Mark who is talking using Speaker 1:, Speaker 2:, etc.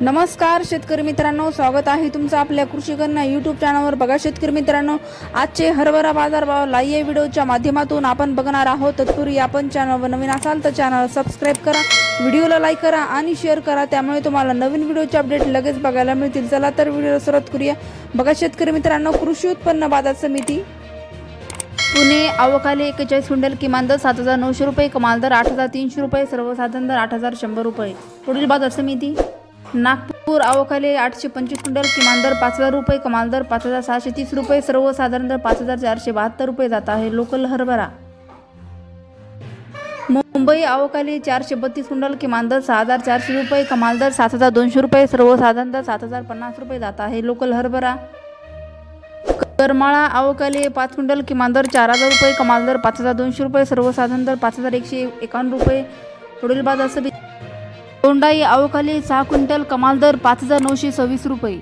Speaker 1: नमस्कार शेतकरी मित्रांनो. स्वागत आहे तुमचं आपल्या कृषी यूट्यूब चॅनलवर बघा शेतकरी मित्रांनो आजचे हरभरा बाजारभाव लाईव्ह व्हिडिओच्या माध्यमातून आपण बघणार आहोत. तत्पूर्वी आपण चॅनलवर नवीन असाल तर चॅनल सबस्क्राईब करा व्हिडिओला लाईक करा आणि शेअर करा. त्यामुळे तुम्हाला नवीन व्हिडिओचे अपडेट लगेच बघायला मिळतील. चला तर व्हिडिओला सुरुवात करूया. बघा शेतकरी मित्रांनो कृषी उत्पन्न बाजार समिती पुणे आवकाले एक्केचाळीस क्विंटल किमान दर सात हजार नऊशे रुपये कमाल दर आठ हजार तीनशे रुपये सर्वसाधारण दर आठ हजार शंभर रुपये. पुढील बाजार समिती नागपूर आवकाले आठशे पंचवीस क्विंटल किमान दर पाच हजार रुपये कमाल दर पाच हजार सहाशे तीस रुपये सर्वसाधारण दर पाच हजार चारशे बहात्तर रुपये जात आहे लोकल हरभरा. मुंबई आवकाली चारशे बत्तीस क्विंटल किमान दर सहा हजार चारशे रुपये कमाल दर सात हजार दोनशे रुपये सर्वसाधारण दर सात हजार पन्नास रुपये जात आहे लोकल हरभरा. करमाळा अवकाली पाच क्विंटल किमान दर चार हजार रुपये कमाल दर पाच हजार दोनशे रुपये सर्वसाधारण दर पाच हजार एकशे एकावन्न रुपये. पुढील बाजार समिती तोंडाई अवकाली सहा क्विंटल कमाल दर पाच हजार नऊशे सव्वीस रुपये.